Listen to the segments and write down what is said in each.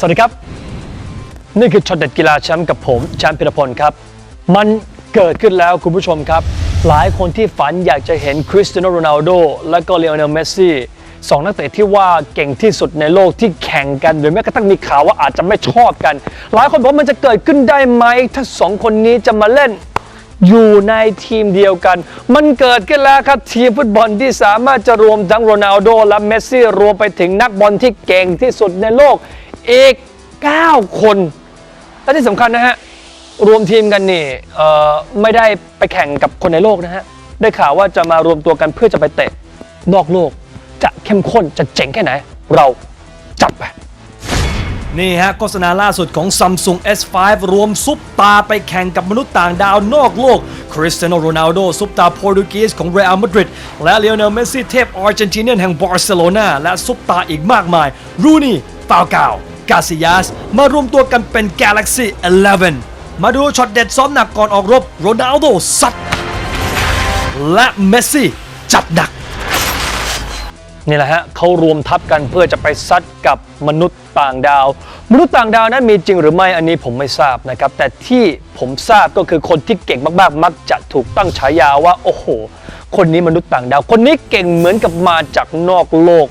สวัสดีครับ นี่คือช็อตเด็ดกีฬาแชมป์กับผมแชมป์พิรพลครับ มันเกิดขึ้นแล้วคุณผู้ชมครับ หลายคนที่ฝันอยากจะเห็นคริสเตียโนโรนัลโดและก็เลโอเนลเมสซี่สองนักเตะที่ว่าเก่งที่สุดในโลกที่แข่งกัน หรือแม้กระทั่งมีข่าวว่าอาจจะไม่ชอบกัน หลายคนบอกมันจะเกิดขึ้นได้ไหม ถ้าสองคนนี้จะมาเล่นอยู่ในทีมเดียวกัน มันเกิดขึ้นแล้วครับทีมฟุตบอลที่สามารถจะรวมทั้งโรนัลโดและเมสซี่รวมไปถึงนักบอลที่เก่งที่สุดในโลก อีก 9 คน และที่สำคัญนะฮะ รวมทีมกันนี่ไม่ได้ไปแข่งกับคนในโลกนะฮะ ได้ข่าวว่าจะมารวมตัวกันเพื่อจะไปเตะนอกโลก จะเข้มข้นจะเจ๋งแค่ไหน เราจับไปนี่ฮะโฆษณาล่าสุดของ Samsung S5 รวมซุปตาไปแข่งกับมนุษย์ต่างดาวนอกโลกคริสเตียโนโรนัลโดซุปตาโปรตุเกสของเรอัลมาดริดและเลโอเนลเมสซี่เทพอาร์เจนติเนียนแห่งบาร์เซโลนาและซุปตาอีกมากมายรูนี่ฟาวกาว กาซิยาส มารวมตัวกันเป็น Galaxy 11 มาดูช็อตเด็ดซ้อมหนักก่อนออกรบโรนัลโดซัดและเมสซี่จัดหนัก นี่แหละฮะเขารวมทัพกันเพื่อจะไปซัดกับมนุษย์ต่างดาว มนุษย์ต่างดาวนั้นมีจริงหรือไม่อันนี้ผมไม่ทราบนะครับ แต่ที่ผมทราบก็คือคนที่เก่งมากๆ มักจะถูกตั้งฉายาว่า โอ้โห คนนี้มนุษย์ต่างดาว คนนี้เก่งเหมือนกับมาจากนอกโลก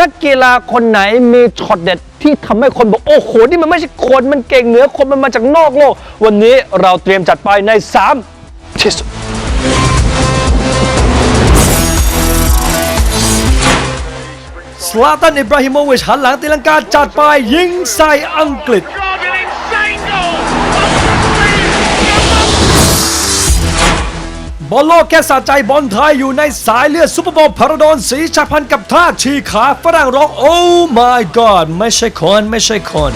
นักกีฬาคนไหนมีช็อตเด็ดที่ทำให้คนบอกโอ้โหนี่มันไม่ใช่คนมันเก่งเหนือคนมันมาจากนอกโลก วันนี้เราเตรียมจัดไปในสามที่สุดสลาตันอิบราฮิโมวิชหันหลังตีลังกาจัดไปยิงใส่อังกฤษ บอลโลกแค่สะใจบอลไทยอยู่ในสายเลือดซุปเปอร์บอลพาราดอนสีชาพันธ์กับท่าชีขาฝรั่งร้องโอ้ my god ไม่ใช่คน ไม่ใช่คน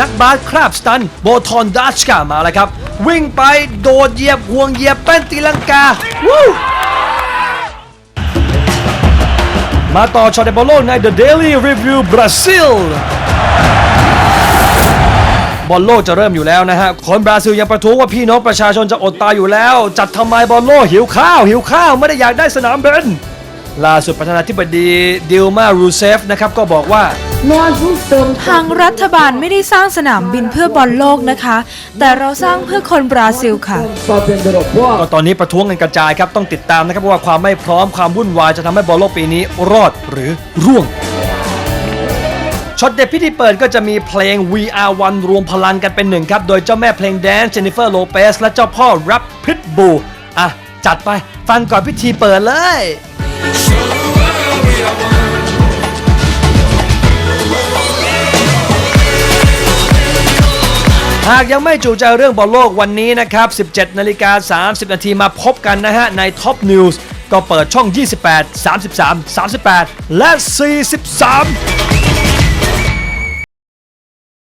นักบาสคราบสตันโบทอนดัชกามาแล้วครับ วิ่งไปโดดเหยียบห่วงเหยียบเป็นตีลังกาวู้มาต่อช็อตเดบอลโลกใน The Daily Review Brazil บอลโลกจะเริ่มอยู่แล้วนะฮะ คนบราซิลยังประท้วงว่าพี่น้องประชาชนจะอดตายอยู่แล้ว จัดทำไมบอลโลกหิวข้าว หิวข้าวไม่ได้อยากได้สนามเบนล่าสุดประธานาธิบดีดิลมารูเซฟนะครับก็บอกว่า Nós não estamos ทางรัฐบาลไม่ได้สร้างสนามบินเพื่อบอลโลกนะคะ แต่เราสร้างเพื่อคนบราซิลค่ะ fazendo aeroporto. ก็ตอนนี้ประท้วงกันกระจายครับต้องติดตามนะครับว่าความไม่พร้อมความวุ่นวายจะทำให้บอลโลกปีนี้รอดหรือร่วง ช็อตเด็ดพิธีเปิดก็จะมีเพลง We Are One รวมพลังกันเป็นหนึ่งครับ โดยเจ้าแม่เพลงแดนซ์เจนนิเฟอร์โลเปสและเจ้าพ่อแรปพิทบูอะ จัดไปฟังก่อนพิธีเปิดเลยหากยังไม่จูใจเรื่องบอลโลกวันนี้นะครับ 17 นาฬิกา 30 นาทีมาพบกันนะฮะ ใน Top News ก็เปิดช่อง 28 33 38 และ 43